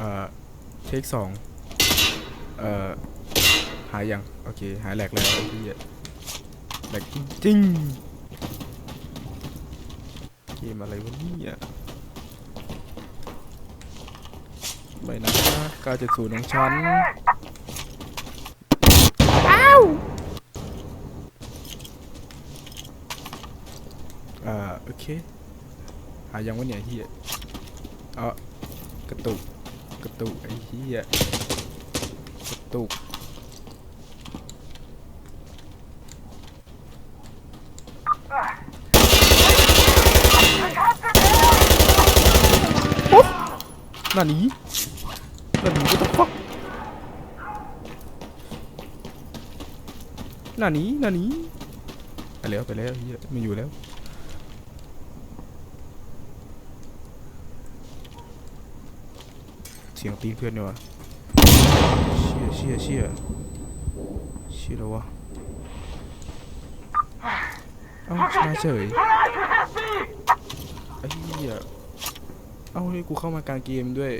เอ่อเทคสองเอ่อหายยังโอเคหายแหลกแล้วไอ้ที่แหลกจริงๆเกมอะไรวะเนี่ยไม่นะ970ของฉันอ่าโอเค หายังวะเนี่ยเฮียเออกระตุก กระตุกไอ้เฮียกระตุกโอ๊ะนั่นนี่นั่นนี่ what the fuck นั่นนี่นั่นนี่ไปแล้วไปแล้วเฮียไม่อยู่แล้ว เสียงตีนเพื่อนดีกวะเชี่ยเชี่ยเชี่ยเชี่ยแล้ววะเอ้าชนะเฉยไอ้เหี้ยเอ้าให้กูเข้ามาการเกมด้วย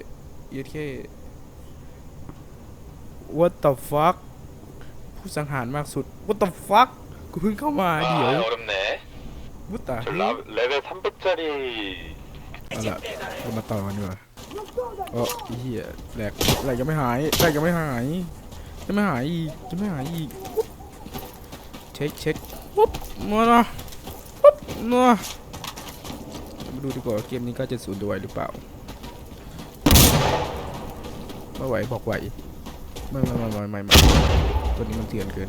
เย็ดแค่ What the fuck ผู้สังหารมากสุด What the fuck กูเพิ่งเข้ามาเดี๋ยววุตตาเลเวล300짜리เอาละเรามาต่อกันดีกว่า เออไอ้เหี้ยแหลกแหลกยังไม่หายแหลกยังไม่หายยังไม่หายอีกยังไม่หายอีกเช็คเช็คปุ๊บมาละปุ๊บมามาดูดีกว่าเกมนี้ก็จะสูญด้วยหรือเปล่าไม่ไหวบอกไหวไม่ไม่ไม่ไม่ไม่ไม่ตัวนี้มันเถื่อนเกิน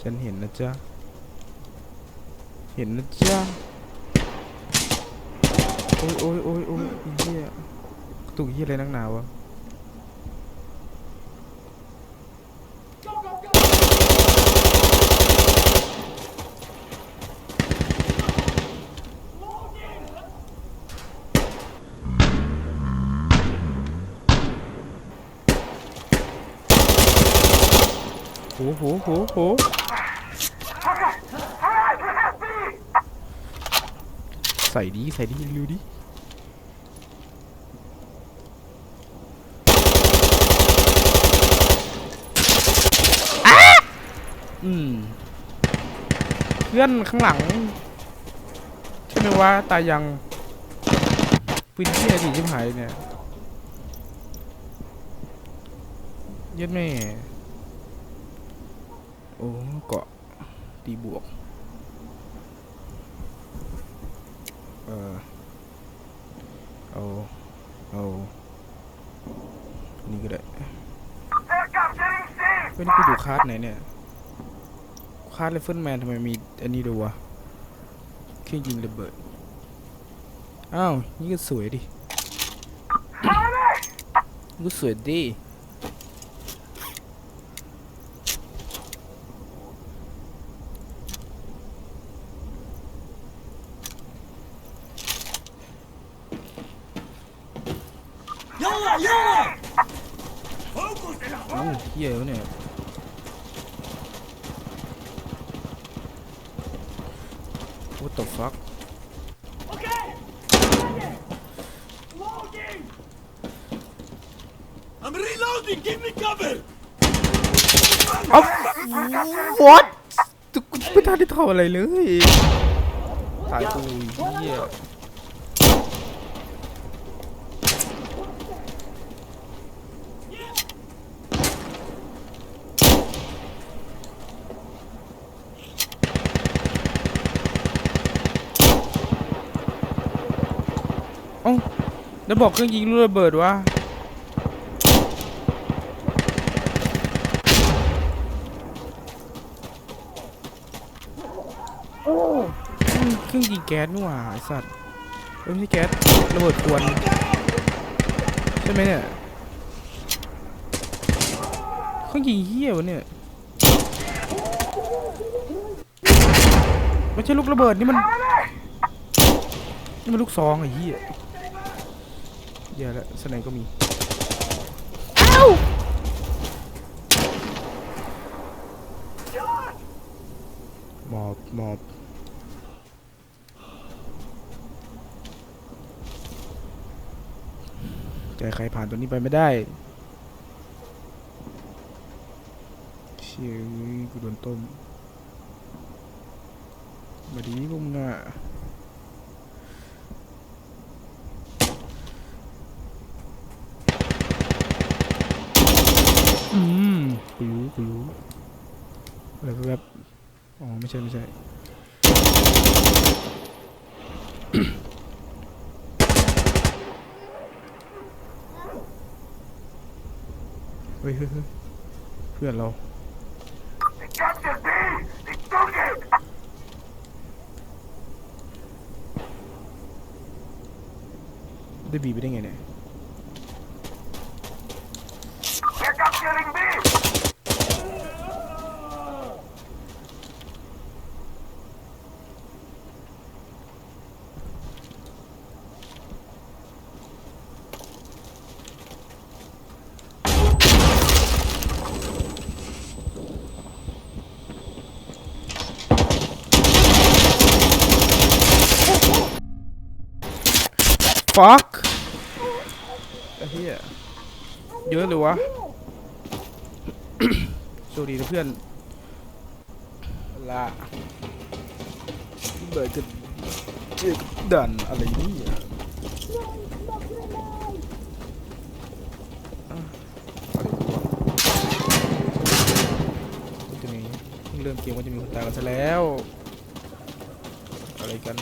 ฉันเห็นนะจ๊ะเห็นนะจ๊ะ โอ้ยโอ้ยโอ้ยโอ้ยอ้เหี้ยตุกเหี้ยอะไรนักหนาวะโหโหโหโห ส่ดีใส่ดีเร็วดิอืมเพื่อนข้างหลังใช่ไหมว่าตายยังปืนที่ยดีชิบหายเนี่ยเย็ดแม่โอ้เกาะตีบวก เออเอาเอานี่ก็ได้เฮ้ยนี่กูดูคาร์ดไหนเนี่ยคาร์ดเลเฟิลแมนทำไมมีอันนี้ด้วยวะเครื่องยิงระเบิดอ้าวนี่ก็สวยดินี่ก็สวยดิ เอ้าเฮียวะเนี่ย What the fuck I'm reloading! Give me cover! เอ้า What กูไม่ทันได้ทำอะไรเลย ตายกูเฮีย อ้าแล้วบอกเครื่องยิงลูกระเบิดวะอืมเครื่องยิงแก๊สนี่หว่าไอสัตว์เอ้ยไม่ใช่แก๊สระเบิดควนใช่ไหมเนี่ยเครื่องยิงเหี้ยวะเนี่ยไม่ใช่ลูกระเบิดนี่มันนี่มันลูกซองไอ้เหี้ย เยอะแล้วสไนก็มีเอ้าหมอบหมอบใจใครผ่านตัวนี้ไปไม่ได้เชี่ยกูโดนต้มมาดีพวกมึงอะ ไม่ใช่ไม่ใช่เฮ้ยเฮ้ยเฮ้ยเพื่อนเราได้บีไปได้ไงเนี่ย ฟักไอ้เหี้ย เยอะเลยวะโชคดีนะเพื่อนละเบิร์กันเอกดันอะไรนี่อะไรวะจะมีเพิ่งเริ่มเกมว่าจะมีคนตายกันซะแล้ว อะไรกัน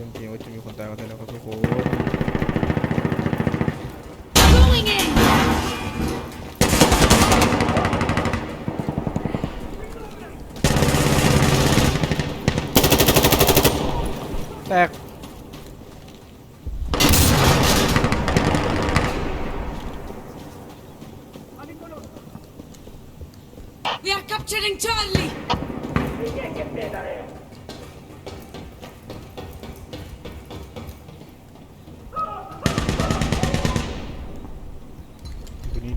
รื่องจริงว่าจะมีคนตายกันแล้วครับทุกคน Going in! แตก We are capturing Charlie!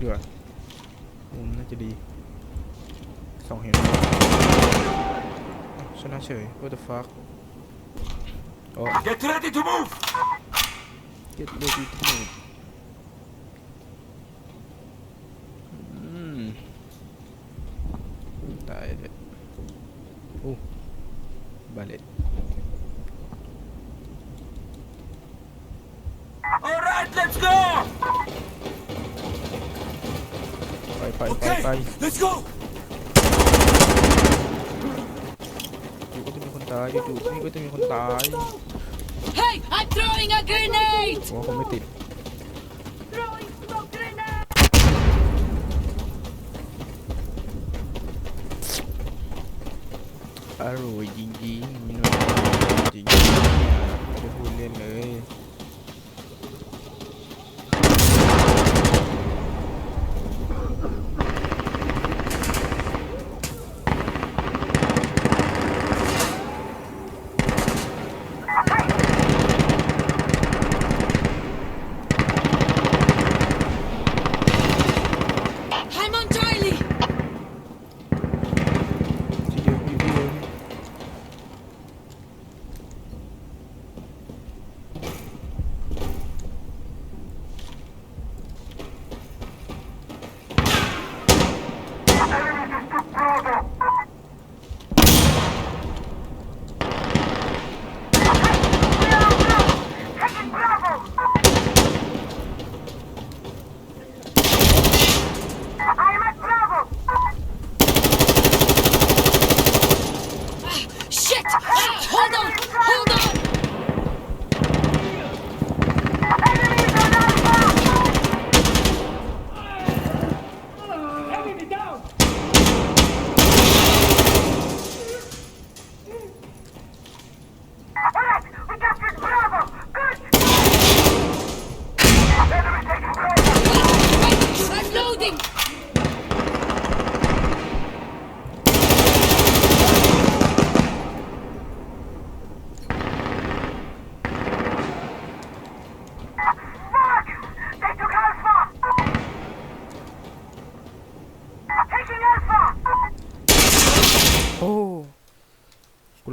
ตัวนี้ด้วยมุมน่าจะดีสองเห็นอ้าวชนะเฉย what the fuck โอ้ Get ready to move! get ready to move อืมตายเลยโอ้บาเลต Alright, let's go! ไปไปไป Okay, ไป let's go! อยู่ก็จะมีคนตายอยู่ๆนี่ก็จะมีคนตาย Hey, I'm throwing a grenade! โอ้คงไม่ติด Throwing smoke grenade! อร่อยจริงๆมีหน่อยจริงๆไม่ได้พูดเล่นเลย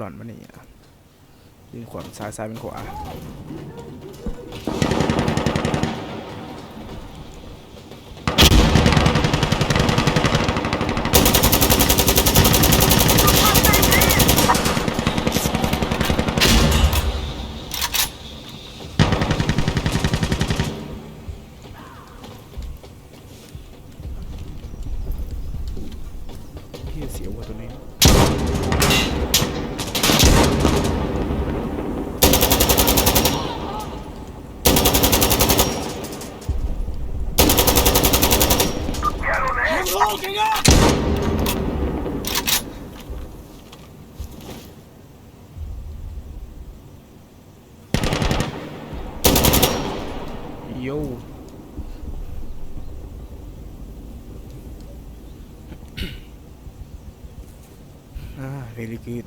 หลอนมาเนี่ยยิงขวาซ้ายซ้ายเป็นขวา เฮียเสียวว่ะตัวนี้ I'm holding up! โย่ อ่า very good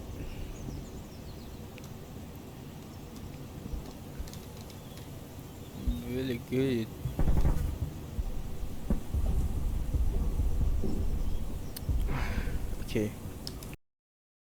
very good โอเค